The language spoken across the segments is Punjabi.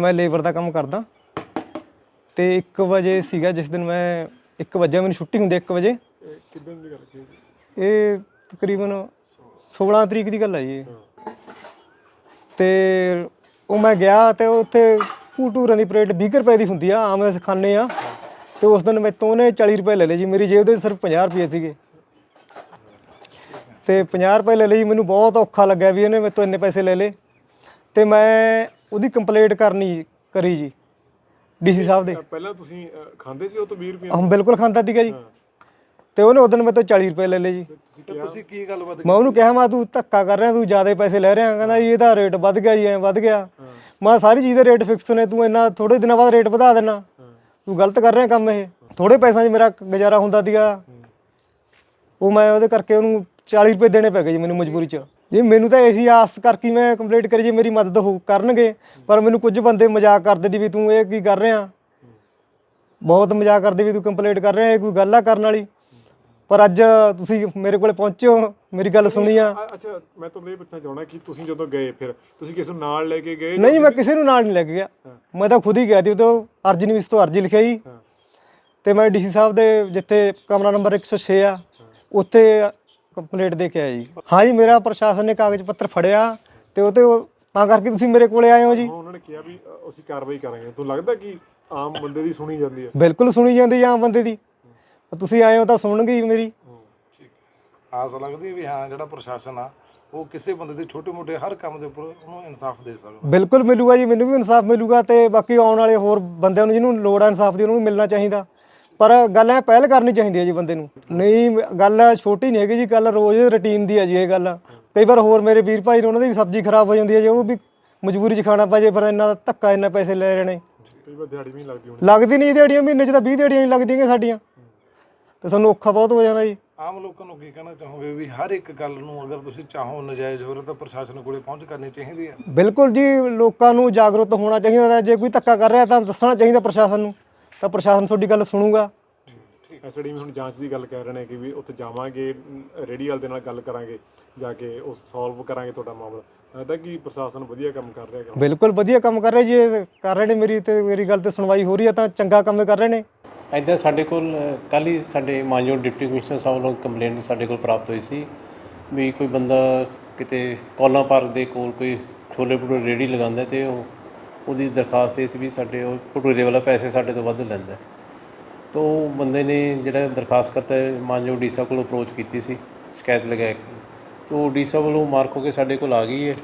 ਮੈਂ ਲੇਬਰ ਦਾ ਕੰਮ ਕਰਦਾ। ਤੇ 1 ਵਜੇ ਸੀਗਾ ਜਿਸ ਦਿਨ ਮੈਂ 1 ਵਜੇ ਮੈਨੂੰ ਛੁੱਟੀ ਹੁੰਦੀ 1 ਵਜੇ। ਕਿਦਾਂ ਦੀ ਕਰਕੇ ਇਹ ਤਕਰੀਬਨ 16 ਤਰੀਕ ਦੀ ਗੱਲ ਹੈ ਜੀ। ਤੇ ਉਹ ਮੈਂ ਗਿਆ ਤੇ ਉੱਥੇ ਭੂਟੂਰਾਂ ਦੀ ਪਲੇਟ 20 ਕੁ ਰੁਪਏ ਦੀ ਹੁੰਦੀ ਆ ਆਮ ਅਸੀਂ ਖਾਂਦੇ ਆ ਤੇ ਉਸ ਦਿਨ ਮੈਥੋਂ ਉਹਨੇ 40 ਰੁਪਏ ਲੈ ਲਏ ਜੀ ਮੇਰੀ ਜੇਬ ਦੇ ਸਿਰਫ 50 ਰੁਪਏ ਸੀਗੇ। ਤੇ 50 ਰੁਪਏ ਲੈ ਲਈ ਮੈਨੂੰ ਬਹੁਤ ਔਖਾ ਲੱਗਿਆ ਵੀ ਇਹਨੇ ਮੈਥੋਂ ਇੰਨੇ ਪੈਸੇ ਲੈ ਲਏ। ਤੇ ਮੈਂ ਉਹਦੀ ਕੰਪਲੇਂਟ ਕਰਨੀ ਕਰੀ ਜੀ ਡੀਸੀ ਸਾਹਿਬ ਦੇ। ਪਹਿਲਾਂ ਤੁਸੀਂ ਅਹ, ਖਾਂਦੇ ਸੀ ਉਹ ਤੋਂ 20 ਰੁਪਏ ਹਮ ਬਿਲਕੁਲ ਖਾਂਦਾ ਸੀਗਾ ਜੀ। ਤੇ ਉਹਨੇ ਉਦੋਂ ਮੈਥੋਂ 40 ਰੁਪਏ ਲੈ ਲਏ ਜੀ। ਤੁਸੀਂ ਕਿਹਾ ਤੁਸੀਂ ਕੀ ਗੱਲਬਾਤ ਮੈਂ ਉਹਨੂੰ ਕਿਹਾ ਮੈਂ ਤੂੰ ਧੱਕਾ ਕਰ ਰਿਹਾ ਤੂੰ ਜ਼ਿਆਦਾ ਪੈਸੇ ਲੈ ਰਿਹਾ। ਕਹਿੰਦਾ ਜੀ ਇਹਦਾ ਰੇਟ ਵੱਧ ਗਿਆ ਜੀ ਐ ਵੱਧ ਗਿਆ। ਮੈਂ ਸਾਰੀ ਚੀਜ਼ ਦੇ ਰੇਟ ਫਿਕਸ ਨੇ ਤੂੰ ਇੰਨਾ ਥੋੜੇ ਦਿਨਾਂ ਬਾਅਦ ਰੇਟ ਵਧਾ ਦੇਣਾ। ਤੂੰ ਗਲਤ ਕਰ ਰਿਹਾ ਕੰਮ ਇਹ। ਥੋੜੇ ਪੈਸਿਆਂ 'ਚ ਮੇਰਾ ਗੁਜ਼ਾਰਾ ਹੁੰਦਾ ਸੀਗਾ। ਉਹ ਮੈਂ ਉਹਦੇ ਕਰਕੇ ਉਹਨੂੰ 40 ਰੁਪਏ ਦੇਣੇ ਪੈ ਗਏ ਜੀ ਮੈਨੂੰ ਮਜਬੂਰੀ 'ਚ। ਜੀ ਮੈਨੂੰ ਤਾਂ ਐਸੀ ਆਸ ਕਰਕੇ ਮੈਂ ਕੰਪਲੀਟ ਕਰੀ ਜੀ ਮੇਰੀ ਮਦਦ ਹੋ ਕਰਨਗੇ ਪਰ ਮੈਨੂੰ ਕੁਝ ਬੰਦੇ ਮਜ਼ਾਕ ਕਰਦੇ ਦੀ ਵੀ ਤੂੰ ਇਹ ਕੀ ਕਰ ਰਿਹਾ? ਬਹੁਤ ਮਜ਼ਾਕ ਕਰਦੇ ਵੀ ਤੂੰ ਕੰਪਲੀਟ ਕਰ ਰਿਹਾ ਇਹ ਕੋਈ ਗੱਲ ਆ ਕਰਨ ਵਾਲੀ? ਪਰ ਅੱਜ ਤੁਸੀਂ ਮੇਰੇ ਕੋਲੇ ਪਹੁੰਚੇ ਹੋ ਮੇਰੀ ਗੱਲ ਸੁਣੀ ਆ। ਅ- ਅੱਛਾ ਮੈਂ ਤੁਹਾਨੂੰ ਇਹ ਪੁੱਛਣਾ ਚਾਹਣਾ ਕਿ ਤੁਸੀਂ ਜਦੋਂ ਗਏ ਫਿਰ ਤੁਸੀਂ ਕਿਸੇ ਨੂੰ ਨਾਲ ਲੈ ਕੇ ਗਏ ਨਹੀਂ ਮੈਂ ਕਿਸੇ ਨੂੰ ਨਾਲ ਨਹੀਂ ਲੈ ਕੇ ਗਿਆ। ਮੈਂ ਤਾਂ ਖੁਦ ਹੀ ਗਿਆ ਸੀ ਉਦੋਂ ਅਰਜੀ ਨਿਵਿਸ ਤੋਂ ਅਰਜੀ ਲਿਖਿਆ ਜੀ ਹਾਂ। ਤੇ ਮੈਂ ਡੀਸੀ ਸਾਹਿਬ ਦੇ ਜਿੱਥੇ ਕਮਰਾ ਨੰਬਰ 106 ਆ ਉੱਥੇ ਕੰਪਲੀਟ ਦੇ ਕੇ ਆਇਆ ਜੀ। ਹਾਂ ਜੀ ਮੇਰਾ ਪ੍ਰਸ਼ਾਸਨ ਨੇ ਕਾਗਜ਼ ਪੱਤਰ ਫੜਿਆ ਤੇ ਉਹ ਤੇ ਉਹ- ਤਾਂ ਕਰਕੇ ਤੁਸੀਂ ਮੇਰੇ ਕੋਲੇ ਆਏ ਹੋ ਜੀ। ਉਹਨਾਂ ਨੇ ਕਿਹਾ ਵੀ ਅ, ਅਸੀਂ ਕਾਰਵਾਈ ਕਰਾਂਗੇ। ਤੁਹਾਨੂੰ ਲੱਗਦਾ ਕਿ ਆਮ ਬੰਦੇ ਦੀ ਸੁਣੀ ਜਾਂਦੀ ਹੈ? ਬਿਲਕੁਲ ਸੁਣੀ ਜਾਂਦੀ ਆ ਆਮ ਬੰਦੇ ਦੀ। ਤੁਸੀਂ ਆਏ ਹੋ ਤਾਂ ਸੁਣਨਗੇ ਹੀ ਮੇਰੀ। ਠੀਕ ਆਸ ਲੱਗਦੀ ਹੈ ਵੀ ਹਾਂ ਜਿਹੜਾ ਪ੍ਰਸ਼ਾਸਨ ਆ ਉਹ ਕਿਸੇ ਬੰਦੇ ਦੇ ਛੋਟੇ-ਮੋਟੇ ਹਰ ਕੰਮ ਦੇ ਉੱਪਰ ਉਹਨੂੰ ਇਨਸਾਫ ਦੇ ਸਕਦਾ। ਬਿਲਕੁਲ ਮਿਲੂਗਾ ਜੀ ਮੈਨੂੰ ਵੀ ਇਨਸਾਫ ਮਿਲੂਗਾ ਤੇ ਬਾਕੀ ਆਉਣ ਵਾਲੇ ਹੋਰ ਬੰਦਿਆਂ ਨੂੰ ਜਿਹਨੂੰ ਲੋੜ ਆ ਇਨਸਾਫ ਦੀ ਉਹਨੂੰ ਵੀ ਮਿਲਣਾ ਚਾਹੀਦਾ। ਪਰ ਗੱਲ ਐ ਪਹਿਲ ਕਰਨੀ ਚਾਹੀਦੀ ਹੈ ਜੀ ਬੰਦੇ ਨੂੰ। ਨਹੀਂ ਗੱਲ ਛੋਟੀ ਨਹੀਂ ਹੈਗੀ ਜੀ ਗੱਲ ਰੋਜ਼ ਰੁਟੀਨ ਦੀ ਹੈ ਜੀ ਇਹ ਗੱਲ। ਕਈ ਵਾਰ ਹੋਰ ਮੇਰੇ ਵੀਰ ਭਾਈ ਨੇ ਉਹਨਾਂ ਦੀ ਵੀ ਸਬਜ਼ੀ ਖਰਾਬ ਹੋ ਜਾਂਦੀ ਹੈ ਜੀ ਉਹ ਵੀ ਮਜਬੂਰੀ 'ਚ ਖਾਣਾ ਪੈ ਜੇ ਫਿਰ ਇੰਨਾ ਧੱਕਾ ਇੰਨਾ ਪੈਸੇ ਲੈ ਰਹੇ ਨੇ ਕਈ ਵਾਰ ਦਿਹਾੜੀ ਵੀ ਨਹੀਂ ਲੱਗਦੀ ਹੁਣ। ਲੱਗਦੀ ਨਹੀਂ ਦਿਹਾੜੀਆਂ ਮਹੀਨੇ 'ਚ ਤਾਂ 20 ਦਿਹਾੜੀਆਂ ਨਹੀਂ ਲੱਗਦੀਆਂ ਸਾਡੀਆਂ। ਤੇ ਸਾਨੂੰ ਔਖਾ ਬਹੁਤ ਹੋ ਜਾਂਦਾ ਜੀ। ਆਮ ਲੋਕਾਂ ਨੂੰ ਕੀ ਕਹਿਣਾ ਚਾਹੋਗੇ ਵੀ ਹਰ ਇੱਕ ਗੱਲ ਨੂੰ ਅਗਰ ਤੁਸੀਂ ਚਾਹੋ ਨਜਾਇਜ਼ ਹੋ ਰਿਹਾ ਤਾਂ ਪ੍ਰਸ਼ਾਸਨ ਕੋਲੇ ਪਹੁੰਚ ਕਰਨੀ ਚਾਹੀਦੀ ਹੈ ਬਿਲਕੁਲ ਜੀ ਲੋਕਾਂ ਨੂੰ ਜਾਗਰੂਕ ਹੋਣਾ ਚਾਹੀਦਾ। ਜੇ ਕੋਈ ਧੱਕਾ ਕਰ ਰਿਹਾ ਤਾਂ ਦੱਸਣਾ ਚਾਹੀਦਾ ਪ੍ਰਸ਼ਾਸਨ ਨੂੰ। ਤਾਂ ਪ੍ਰਸ਼ਾਸਨ ਤੁਹਾਡੀ ਗੱਲ ਸੁਣੂਗਾ। ਐਸਡੀ ਵੀ ਹੁਣ ਜਾਂਚ ਦੀ ਗੱਲ ਕਰ ਰਹੇ ਨੇ ਕਿ ਵੀ ਉੱਥੇ ਜਾਵਾਂਗੇ ਰੇਡੀ ਵਾਲੇ ਦੇ ਨਾਲ ਗੱਲ ਕਰਾਂਗੇ ਜਾ ਕੇ ਉਹ ਸੋਲਵ ਕਰਾਂਗੇ ਤੁਹਾਡਾ ਮਾਮਲਾ। ਲੱਗਦਾ ਕਿ ਪ੍ਰਸ਼ਾਸਨ ਵਧੀਆ ਕੰਮ ਕਰ ਰਿਹਾ ਹੈਗਾ। ਬਿਲਕੁਲ ਵਧੀਆ ਕੰਮ ਕਰ ਰਹੇ ਜੀ ਕਰ ਰਹੇ ਨੇ ਮੇਰੀ ਤੇ ਮੇਰੀ ਗੱਲ ਤੇ ਸੁਣਵਾਈ ਹੋ ਰਹੀ ਹੈ ਤਾਂ ਚੰਗਾ ਕੰਮ ਕਰ ਰਹੇ ਨੇ। ਇੱਦਾਂ ਸਾਡੇ ਕੋਲ ਕੱਲ੍ਹ ਹੀ ਸਾਡੇ ਮਾਨਯੋਗ ਡਿਪਟੀ ਕਮਿਸ਼ਨਰ ਸਾਹਿਬ ਵੱਲੋਂ ਕੰਪਲੇਂਟ ਸਾਡੇ ਕੋਲ ਪ੍ਰਾਪਤ ਹੋਈ ਸੀ ਵੀ ਕੋਈ ਬੰਦਾ ਕਿਤੇ ਕੋਲਾ ਪਾਰਕ ਦੇ ਕੋਲ ਕੋਈ ਛੋਲੇ ਭਟੂਰੇ ਰੇੜੀ ਲਗਾਉਂਦਾ ਤੇ ਉਹ ਉਹਦੀ ਦਰਖਾਸਤ ਇਹ ਸੀ ਵੀ ਸਾਡੇ ਉਹ ਭਟੂਰੇ ਵਾਲਾ ਪੈਸੇ ਸਾਡੇ ਤੋਂ ਵੱਧ ਲੈਂਦਾ ਤਾਂ ਉਹ ਬੰਦੇ ਨੇ ਜਿਹੜਾ ਦਰਖਾਸਤ ਕਰਤਾ ਹੈ, ਮਾਨਯੋਗ ਡੀ ਸਾਹਿਬ ਕੋਲ ਅਪਰੋਚ ਕੀਤੀ ਸੀ ਸ਼ਿਕਾਇਤ ਲਗਾਇਆ ਤਾਂ ਉਹ ਡੀ ਸਾਹਿਬ ਵੱਲੋਂ ਮਾਰਕ ਹੋ ਕੇ ਸਾਡੇ ਕੋਲ ਆ ਗਈ ਹੈ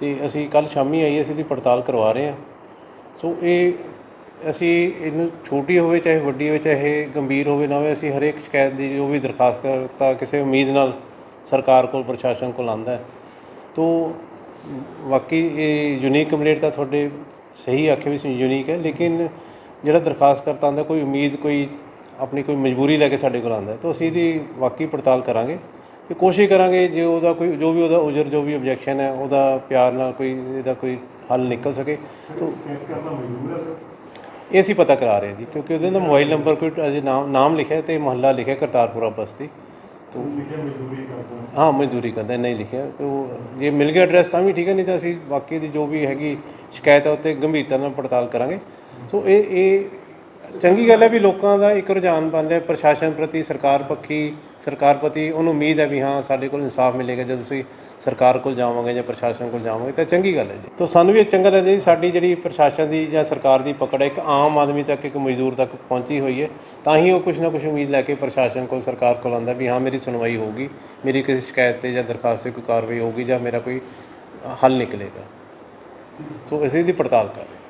ਤੇ ਅਸੀਂ ਕੱਲ ਸ਼ਾਮੀ ਆਈ ਅਸੀਂ ਦੀ ਪੜਤਾਲ ਕਰਵਾ ਰਹੇ ਹਾਂ। ਸੋ ਇਹ ਅਸੀਂ ਇਹਨੂੰ ਛੋਟੀ ਹੋਵੇ ਚਾਹੇ ਵੱਡੀ ਹੋਵੇ ਚਾਹੇ ਗੰਭੀਰ ਹੋਵੇ ਨਾ ਹੋਵੇ ਅਸੀਂ ਹਰੇਕ ਸ਼ਿਕਾਇਤ ਦੀ ਜੋ ਵੀ ਦਰਖਾਸਤ ਕਰਤਾ ਕਿਸੇ ਉਮੀਦ ਨਾਲ ਸਰਕਾਰ ਕੋਲ ਪ੍ਰਸ਼ਾਸਨ ਕੋਲ ਆਂਦਾ ਹੈ। ਤੋ ਵਾਕਈ ਇਹ ਯੂਨੀਕ ਕੰਪਲੇਂਟ ਤਾਂ ਤੁਹਾਡੇ ਸਹੀ ਆਖੇ ਵੀ ਯੂਨੀਕ ਹੈ ਲੇਕਿਨ ਜਿਹੜਾ ਦਰਖਾਸਤ ਕਰਤਾ ਆਂਦਾ ਕੋਈ ਉਮੀਦ ਕੋਈ ਆਪਣੀ ਕੋਈ ਮਜਬੂਰੀ ਲੈ ਕੇ ਸਾਡੇ ਕੋਲ ਆਂਦਾ ਤਾਂ ਅਸੀਂ ਇਹਦੀ ਵਾਕਈ ਪੜਤਾਲ ਕਰਾਂਗੇ ਤੇ ਕੋਸ਼ਿਸ਼ ਕਰਾਂਗੇ ਜੇ ਉਹਦਾ ਕੋਈ ਜੋ ਵੀ ਉਹਦਾ ਉਜਰ ਜੋ ਵੀ ਆਬਜੈਕਸ਼ਨ ਹੈ ਉਹਦਾ ਪਿਆਰ ਨਾਲ ਕੋਈ ਇਹਦਾ ਕੋਈ ਹੱਲ ਨਿਕਲ ਸਕੇ ਤੋ ਇਹ ਅਸੀਂ ਪਤਾ ਕਰਾ ਰਹੇ ਜੀ ਕਿਉਂਕਿ ਉਹਦੇ ਦਾ ਮੋਬਾਈਲ ਨੰਬਰ ਕੋਈ ਅਜੇ ਨਾਮ ਨਾਮ ਲਿਖਿਆ ਤੇ ਮਹੱਲਾ ਲਿਖਿਆ ਕਰਤਾਰਪੁਰਾ ਬਸਤੀ ਤੋਂ ਹਾਂ, ਮਜ਼ਦੂਰੀ ਕਰਦਾ ਨਹੀਂ ਲਿਖਿਆ। ਤੇ ਉਹ ਜੇ ਮਿਲ ਗਿਆ ਐਡਰੈਸ ਤਾਂ ਵੀ ਠੀਕ ਹੈ, ਨਹੀਂ ਤਾਂ ਅਸੀਂ ਬਾਕੀ ਦੀ ਜੋ ਵੀ ਹੈਗੀ ਸ਼ਿਕਾਇਤ ਹੈ, ਉੱਤੇ ਗੰਭੀਰਤਾ ਨਾਲ ਪੜਤਾਲ ਕਰਾਂਗੇ। ਸੋ ਇਹ ਇਹ ਚੰਗੀ ਗੱਲ ਹੈ ਵੀ ਲੋਕਾਂ ਦਾ ਇੱਕ ਰੁਝਾਨ ਬਣ ਰਿਹਾ, ਪ੍ਰਸ਼ਾਸਨ ਪ੍ਰਤੀ, ਸਰਕਾਰ ਪੱਖੀ, ਸਰਕਾਰ ਪ੍ਰਤੀ ਉਹਨੂੰ ਉਮੀਦ ਹੈ ਵੀ ਹਾਂ ਸਾਡੇ ਕੋਲ ਇਨਸਾਫ ਮਿਲੇਗਾ ਜਦ ਅਸੀਂ ਸਰਕਾਰ ਕੋਲ ਜਾਵਾਂਗੇ ਜਾਂ ਪ੍ਰਸ਼ਾਸਨ ਕੋਲ ਜਾਵਾਂਗੇ, ਤਾਂ ਚੰਗੀ ਗੱਲ ਹੈ ਜੀ। ਤਾਂ ਸਾਨੂੰ ਵੀ ਇਹ ਚੰਗਾ ਲੱਗਦਾ ਜੀ, ਸਾਡੀ ਜਿਹੜੀ ਪ੍ਰਸ਼ਾਸਨ ਦੀ ਜਾਂ ਸਰਕਾਰ ਦੀ ਪਕੜ ਹੈ, ਇੱਕ ਆਮ ਆਦਮੀ ਤੱਕ, ਇੱਕ ਮਜ਼ਦੂਰ ਤੱਕ ਪਹੁੰਚੀ ਹੋਈ ਹੈ, ਤਾਂ ਹੀ ਉਹ ਕੁਝ ਨਾ ਕੁਝ ਉਮੀਦ ਲੈ ਕੇ ਪ੍ਰਸ਼ਾਸਨ ਕੋਲ, ਸਰਕਾਰ ਕੋਲ ਆਉਂਦਾ ਵੀ ਹਾਂ ਮੇਰੀ ਸੁਣਵਾਈ ਹੋਊਗੀ, ਮੇਰੀ ਕਿਸੇ ਸ਼ਿਕਾਇਤ ਤੇ ਜਾਂ ਦਰਖਾਸਤ ਤੇ ਕੋਈ ਕਾਰਵਾਈ ਹੋਊਗੀ ਜਾਂ ਮੇਰਾ ਕੋਈ ਹੱਲ ਨਿਕਲੇਗਾ। ਸੋ ਅਸੀਂ ਇਹਦੀ ਪੜਤਾਲ ਕਰ ਰਹੇ